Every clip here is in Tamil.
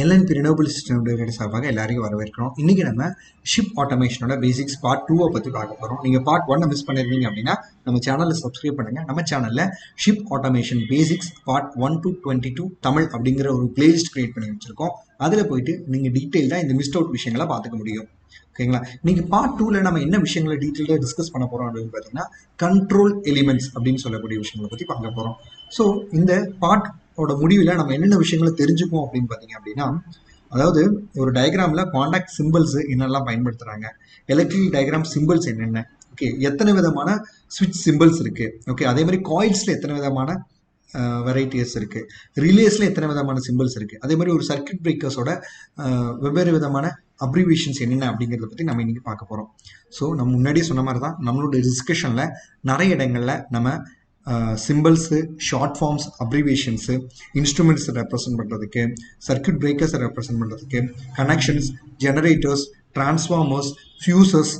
எல்என்பி ரினோபிள் சிஸ்டம் ரிலேட்டட் சார்பாக எல்லாரையும் வரவேற்கிறோம். இன்றைக்கி நம்ம ஷிப் ஆட்டோமேஷனோட பேசிக்ஸ் பார்ட் டூவை பற்றி பார்க்க போகிறோம் நீங்கள் பார்ட் ஒன்னை மிஸ் பண்ணியிருந்தீங்க அப்படின்னா நம்ம சேனலில் சப்ஸ்கிரைப் பண்ணுங்கள் நம்ம சேனலில் ship automation basics part one to twenty two Tamil அப்படிங்கிற ஒரு பிளேலிஸ்ட் கிரியேட் பண்ணி வச்சுருக்கோம். அதில் போயிட்டு நீங்கள் டீட்டெயில்டாக இந்த மிஸ்ட் அவுட் விஷயங்களை பார்த்துக்க முடியும். ஓகேங்களா நீங்கள் பார்ட் டூவில் நம்ம என்ன விஷயங்களை டீட்டெயிலாக டிஸ்கஸ் பண்ண போகிறோம் அப்படின்னு பார்த்தீங்கன்னா கண்ட்ரோல் எலிமெண்ட்ஸ் அப்படின்னு சொல்லக்கூடிய விஷயங்களை பற்றி பார்க்க போகிறோம் ஸோ இந்த பார்ட் ஓட முடிவில் நம்ம என்னென்ன விஷயங்களை தெரிஞ்சுப்போம் அப்படின்னு பார்த்தீங்க அப்படின்னா அதாவது ஒரு டயக்ராமில் காண்டாக்ட் சிம்பிள்ஸ் என்னெல்லாம் பயன்படுத்துகிறாங்க எலக்ட்ரிக் டயக்ராம் சிம்பிள்ஸ் என்னென்ன ஓகே எத்தனை விதமான ஸ்விட்ச் சிம்பிள்ஸ் இருக்குது ஓகே அதே மாதிரி காயில்ஸில் எத்தனை விதமான வெரைட்டிஸ் இருக்குது ரிலேஸில் எத்தனை விதமான சிம்பிள்ஸ் இருக்குது அதே மாதிரி ஒரு சர்க்கியூட் பிரேக்கர்ஸோட வெவ்வேறு விதமான அப்ரிவேஷன்ஸ் என்னென்ன அப்படிங்கிறத பற்றி நம்ம இன்றைக்கி பார்க்க போகிறோம் ஸோ நம்ம முன்னாடியே சொன்ன மாதிரி தான் நம்மளோட டிஸ்கஷனில் நிறைய இடங்களில் நம்ம symbols short forms abbreviations instruments represent பண்ணுறதுக்கு சர்க்கியூட் பிரேக்கர்ஸை ரெப்ரசன்ட் பண்ணுறதுக்கு connections generators transformers fuses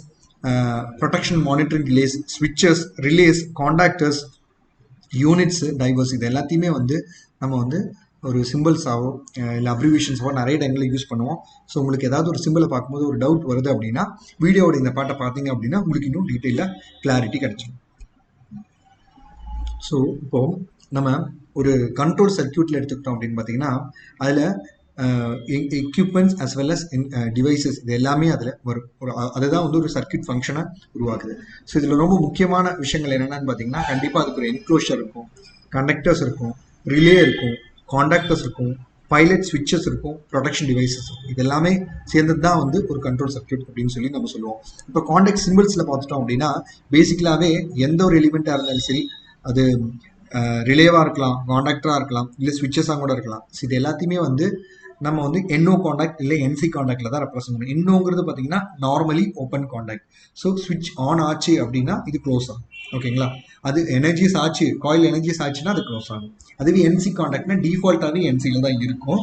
protection monitoring relays ஸ்விட்சஸ் relays contactors units drivers இது எல்லாத்தையுமே வந்து நம்ம வந்து ஒரு சிம்பிள்ஸாகவோ இல்லை அப்ரிவேஷன்ஸாவோ நிறைய டைமில் யூஸ் பண்ணுவோம். ஸோ உங்களுக்கு ஏதாவது ஒரு சிம்பிளை பார்க்கும்போது ஒரு டவுட் வருது அப்படின்னா வீடியோவோட இந்த பாட்டை பார்த்தீங்க அப்படின்னா உங்களுக்கு இன்னும் டீட்டெயிலாக கிளாரிட்டி கிடச்சிடும் ஸோ இப்போது நம்ம ஒரு கண்ட்ரோல் சர்க்கியூட்டில் எடுத்துக்கிட்டோம் அப்படின்னு பார்த்தீங்கன்னா அதில் equipments as well as devices இது எல்லாமே அதில் வரும் ஒரு அதுதான் வந்து ஒரு சர்க்கியூட் ஃபங்க்ஷனை உருவாக்குது. ஸோ இதில் ரொம்ப முக்கியமான விஷயங்கள் என்னென்னு பார்த்தீங்கன்னா கண்டிப்பாக அதுக்கு ஒரு என்க்ளோஷர் இருக்கும் கண்டக்டர்ஸ் இருக்கும் ரிலே இருக்கும் காண்டாக்டர்ஸ் இருக்கும் பைலட் ஸ்விட்சஸ் இருக்கும் ப்ரொடக்ஷன் டிவைசஸ் இருக்கும். இது எல்லாமே சேர்ந்தது தான் வந்து ஒரு கண்ட்ரோல் சர்க்கியூட் அப்படின்னு சொல்லி நம்ம சொல்லுவோம். இப்போ காண்டாக்ட் சிம்பிள்ஸில் பார்த்துட்டோம் அப்படின்னா பேசிக்கலாகவே எந்த ஒரு எலிமெண்ட்டாக இருந்தாலும் சரி அது ரிலேவாக இருக்கலாம் காண்டாக்டராக இருக்கலாம் இல்லை ஸ்விட்சஸாக கூட இருக்கலாம். ஸோ இது எல்லாத்தையுமே வந்து நம்ம வந்து என்ஓ காண்டாக்ட் இல்லை என்சி காண்டாக்டில் தான் ரெப்ரசென்ட் பண்ணணும். என்ஓங்கிறது பார்த்தீங்கன்னா நார்மலி ஓப்பன் காண்டாக்ட் ஸோ ஸ்விட்ச் ஆன் ஆச்சு அப்படின்னா இது க்ளோஸ் ஆகும். ஓகேங்களா அது எனர்ஜிஸ் ஆச்சு காயில் எனர்ஜிஸ் ஆச்சுன்னா அது க்ளோஸ் ஆகும். அதுவே என்சி காண்டாக்ட்னா டிஃபால்ட்டாகவே என்சியில் தான் இருக்கும்.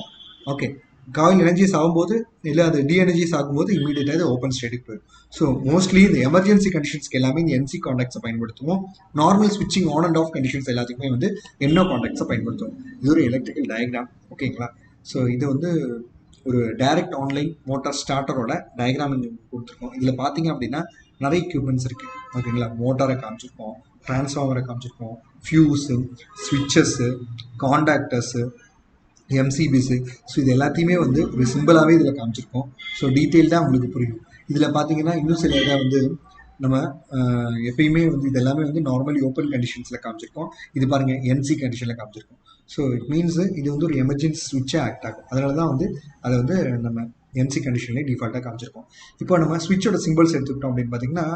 ஓகே காயின் எனர்ஜிஸ் ஆகும்போது இல்லை அது டிஎனர்ஜிஸ் ஆகும்போது இமீடியட்டாக இது ஓப்பன் ஸ்டேட்டுக்கு போயிடும். ஸோ மோஸ்ட்லி இந்த எமர்ஜென்சி கண்டிஷன்ஸ்க்கு எல்லாமே இந்த என்சி காண்டாக்ட்ஸை பயன்படுத்துவோம். நார்மல் ஸ்விட்சிங் ஆன் அண்ட் ஆஃப் கண்டிஷன்ஸ் எல்லாத்துக்குமே வந்து என்ன காண்டாக்ட்ஸை பயன்படுத்துவோம். இது ஒரு எலக்ட்ரிக்கல் டயக்ராம் ஓகேங்களா ஸோ இது வந்து ஒரு டைரக்ட் ஆன்லைன் மோட்டார் ஸ்டார்டரோட டயக்ராம் இங்கே கொடுத்துருக்கோம். இதில் பார்த்தீங்க அப்படின்னா நிறைய எக்யூப்மெண்ட்ஸ் இருக்குது ஓகேங்களா மோட்டாரை காமிச்சிருக்கோம் டிரான்ஸ்ஃபார்மரை காமிச்சிருக்கோம் ஃபியூஸு ஸ்விட்சஸ்ஸு காண்டாக்டர்ஸு எம்சிபிஸு ஸோ இது எல்லாத்தையுமே வந்து ஒரு சிம்பிளாகவே இதில் காமிச்சிருக்கோம். ஸோ டீட்டெயில்டாக உங்களுக்கு புரியும். இதில் பார்த்தீங்கன்னா இன்னும் சில இதாக வந்து நம்ம எப்பயுமே வந்து இது எல்லாமே வந்து நார்மலி ஓப்பன் கண்டிஷன்ஸில் காமிச்சிருக்கோம். இது பாருங்கள் என்சி கண்டிஷனில் காமிச்சிருக்கோம். ஸோ இட் மீன்ஸ் இது வந்து ஒரு எமர்ஜென்சி ஸ்விட்சாக ஆக்ட் ஆகும். அதனால தான் வந்து அதை வந்து நம்ம என்சி கண்டிஷன்லேயே டிஃபால்ட்டாக காமிச்சிருக்கோம். இப்போ நம்ம ஸ்விட்சோட சிம்பிள்ஸ் எடுத்துக்கிட்டோம் அப்படின்னு பார்த்தீங்கன்னா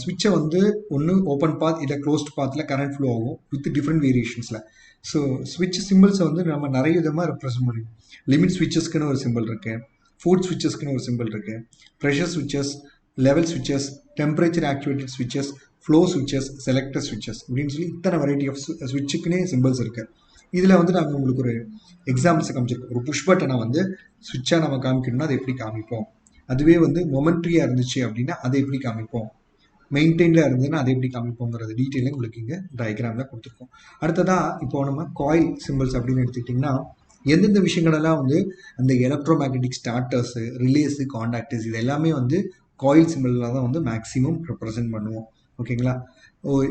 சுவிட்சை வந்து ஒன்று ஓப்பன் பாத் இல்லை க்ளோஸ்ட் பாத்தில் கரண்ட் ஃப்ளோ ஆகும் வித் டிஃப்ரெண்ட் வேரியேஷன்ஸில் ஸோ ஸ்விட்ச் சிம்பிள்ஸை வந்து நம்ம நிறைய விதமாக ரெப்ரசன்ட் முடியும் லிமிட் ஸ்விட்சஸ்க்குன்னு ஒரு சிம்பிள் இருக்குது ஃபுட் ஸ்விட்சஸ்க்குன்னு ஒரு சிம்பிள் இருக்குது pressure ஸ்விட்சஸ் level ஸ்விட்சஸ் temperature activated ஸ்விட்சஸ் flow ஸ்விட்சஸ் selector ஸ்விட்சஸ் அப்படின்னு சொல்லி இத்தனை வெரைட்டி ஆஃப் ஸ்விட்சுக்குன்னே சிம்பிள்ஸ் இருக்குது இதில் வந்து நாங்கள் உங்களுக்கு ஒரு எக்ஸாம்பிள்ஸை காமிச்சிருக்கோம். ஒரு புஷ் பட்டனை வந்து ஸ்விட்சாக நம்ம காமிக்கணும்னா அதை எப்படி காமிப்போம்? அதுவே வந்து மொமெண்ட்ரியாக இருந்துச்சு அப்படின்னா அதை எப்படி காமிப்போம்? மெயின்டைனில் இருந்ததுன்னா அதை எப்படி காமிப்போங்கிறது டீட்டெயிலும் உங்களுக்கு இங்கே டயக்ராமில் கொடுத்துருக்கோம். அடுத்ததாக இப்போ நம்ம காயில் சிம்பிள்ஸ் அப்படின்னு எடுத்துக்கிட்டிங்கன்னா எந்தெந்த விஷயங்களெல்லாம் வந்து அந்த electro magnetic starters relays contactors இது எல்லாமே வந்து காயில் சிம்பிளில் தான் வந்து மேக்ஸிமம் ரெப்ரசென்ட் பண்ணுவோம். ஓகேங்களா?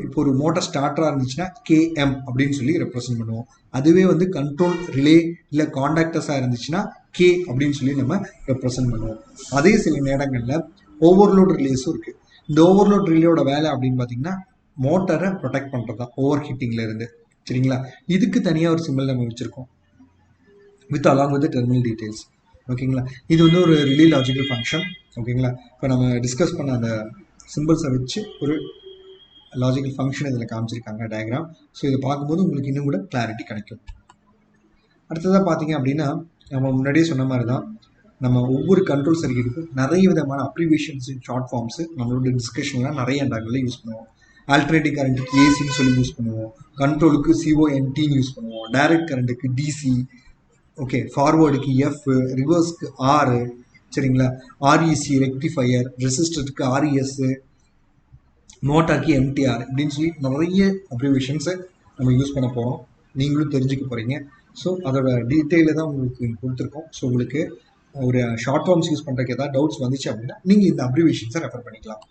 இப்போ ஒரு மோட்டார் ஸ்டார்டராக இருந்துச்சுன்னா கேஎம் அப்படின்னு சொல்லி ரெப்ரசென்ட் பண்ணுவோம். அதுவே வந்து கண்ட்ரோல் ரிலே இல்லை காண்டாக்டர்ஸாக இருந்துச்சுன்னா கே அப்படின்னு சொல்லி நம்ம ரெப்ரசென்ட் பண்ணுவோம். அதே சில நேரங்களில் ஓவர்லோட் ரிலேஸும் இருக்குது இந்த ஓவர்லோட் ரிலேயோட வேலை அப்படின்னு பார்த்தீங்கன்னா மோட்டரை ப்ரொடெக்ட் பண்ணுறது தான். ஓவர் ஹீட்டிங்லேருந்து இருந்து. சரிங்களா? இதுக்கு தனியாக ஒரு சிம்பிள் நம்ம வச்சுருக்கோம். With along with terminal details ஓகேங்களா இது வந்து ஒரு ரிலீ லாஜிக்கல் ஃபங்க்ஷன் ஓகேங்களா இப்போ நம்ம டிஸ்கஸ் பண்ண அந்த சிம்பிள்ஸை வச்சு ஒரு லாஜிக்கல் ஃபங்க்ஷன் இதில் காமிச்சிருக்காங்க டயக்ராம் ஸோ இதை பார்க்கும்போது உங்களுக்கு இன்னும் கூட கிளாரிட்டி கிடைக்கும். அடுத்ததாக பார்த்தீங்க அப்படின்னா நம்ம முன்னாடியே சொன்ன மாதிரி தான் நம்ம ஒவ்வொரு கண்ட்ரோல் சர்க்கியூட்டுக்கும் நிறைய விதமான அப்ரிவேஷன்ஸ் ஷார்ட் ஃபார்ம்ஸு நம்மளோட டிஸ்கஷன்லாம் நிறைய இடங்களில் யூஸ் பண்ணுவோம். ஆல்டர்னேட்டிவ் கரண்ட்டுக்கு ஏசின்னு சொல்லி யூஸ் பண்ணுவோம். கண்ட்ரோலுக்கு சிஓஎன்டின்னு யூஸ் பண்ணுவோம். டைரக்ட் கரண்ட்டுக்கு டிசி ஓகே ஃபார்வேர்டுக்கு எஃப் ரிவர்ஸ்க்கு ஆறு சரிங்களா? ஆர்இசி ரெக்டிஃபையர் ரெசிஸ்டருக்கு ஆர்இஎஸ்ஸு மோட்டார்க்கு எம்டிஆர் அப்படின்னு சொல்லி நிறைய அப்ரிவேஷன்ஸை நம்ம யூஸ் பண்ண போகிறோம் நீங்களும் தெரிஞ்சுக்க போகிறீங்க ஸோ அதோட டீட்டெயிலை தான் உங்களுக்கு கொடுத்துருக்கோம். ஸோ உங்களுக்கு ஒரு ஷார்ட் ஃபார்ம்ஸ் யூஸ் பண்ணுறதுக்கு ஏதாவது டவுட்ஸ் வந்துச்சு அப்படின்னா நீங்கள் இந்த அப்ரிவேஷன்ஸை ரெஃபர் பண்ணிக்கலாம்.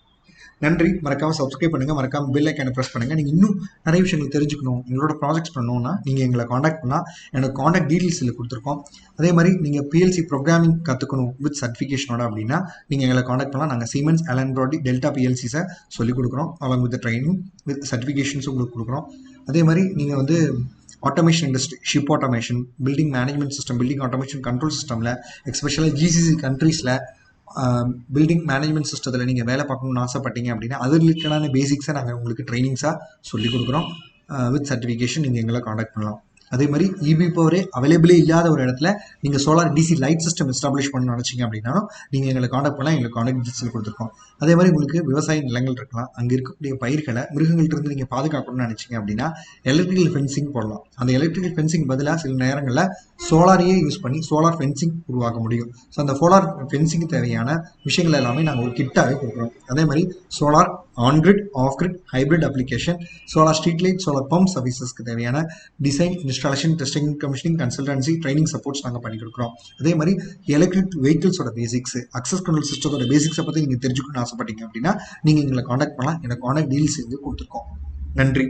நன்றி. மறக்காம சப்ஸ்கிரைப் பண்ணுங்கள் மறக்காம பெல் ஐக்கான ப்ரெஸ் பண்ணுங்கள் நீங்கள் இன்னும் நிறைய விஷயங்கள் தெரிஞ்சுக்கணும். எங்களோட ப்ராஜெக்ட்ஸ் பண்ணணும்னா நீங்கள் எங்களை காண்டாக்ட் பண்ணால் எனக்கு காண்டாக்ட் டீட்டெயில்ஸ் இல்லை கொடுத்துருக்கோம். அதே மாதிரி நீங்கள் பிஎல்சி ப்ரோக்ராமிங் கற்றுக்கணும் வித் சர்டிஃபிகேஷனோட அப்படின்னா நீங்கள் எங்களை காண்டாக்ட் பண்ணலாம். நாங்கள் சீமென்ஸ் அலன் ப்ராடி டெல்டா பிஎல்சிஸை சொல்லிக் கொடுக்குறோம். அலாங் வித் ட்ரைனிங் வித் சர்டிஃபிகேஷன்ஸும் உங்களுக்கு கொடுக்குறோம். அதே மாதிரி நீங்கள் வந்து automation industry ship automation building management system building automation control சிஸ்டமில் எஸ்பெஷலாக ஜிசிசி கண்ட்ரீஸில் பில்டிங் மேனேஜ்மெண்ட் சிஸ்டத்தில் நீங்கள் வேலை பார்க்கணும்னு ஆசைப்பட்டீங்க அப்படின்னா அது ரிலேட்டடான பேசிக்ஸை நாங்கள் உங்களுக்கு ட்ரைனிங்ஸாக சொல்லிக் கொடுக்குறோம். வித் சர்டிஃபிகேஷன் நீங்கள் எங்களை காண்டாக்ட் பண்ணலாம். அதே மாதிரி இபி பவரே அவைலபிளே இல்லாத ஒரு இடத்துல நீங்கள் solar DC light system establish பண்ணணும்னு நினச்சிங்க அப்படின்னாலும் நீங்கள் எங்களை காண்டாக்ட் பண்ணலாம் எங்களுக்கு காண்டாக்ட் டீட்டெயில்ஸ் கொடுத்துருக்கோம். அதே மாதிரி உங்களுக்கு விவசாய நிலங்கள் இருக்கலாம் அங்கே இருக்கக்கூடிய பயிர்களை மிருகங்கள்ட்ட இருந்து நீங்கள் பாதுகாக்கணும்னு நினச்சிங்க அப்படின்னா எலக்ட்ரிக்கல் ஃபென்சிங் போடலாம். அந்த எலக்ட்ரிக்கல் ஃபென்சிங் பதிலாக சில நேரங்களில் சோலாரையே யூஸ் பண்ணி சோலார் ஃபென்சிங் உருவாக்க முடியும். ஸோ அந்த சோலார் ஃபென்சிங் தேவையான விஷயங்கள் எல்லாமே நாங்கள் ஒரு கிட்டாகவே கொடுக்குறோம். அதே மாதிரி solar on grid off grid hybrid application solar street light solar pump சர்வீசஸ்க்கு தேவையான design installation testing commissioning consultancy training supports நாங்கள் பண்ணி கொடுக்குறோம். அதே மாதிரி எலக்ட்ரிக் வெஹிக்கிள்ஸோட பேசிக்ஸ் அக்சஸ் கண்ட்ரோல் சிஸ்டத்தோட பேசிக்ஸை பற்றி நீங்கள் தெரிஞ்சுக்கணும்னு ஆசைப்பட்டீங்க அப்படின்னா நீங்கள் எங்களை காண்டாக்ட் பண்ணலாம். எனக்கு காண்டாக்ட் டீல்ஸ் வந்து கொடுத்துருக்கோம். நன்றி.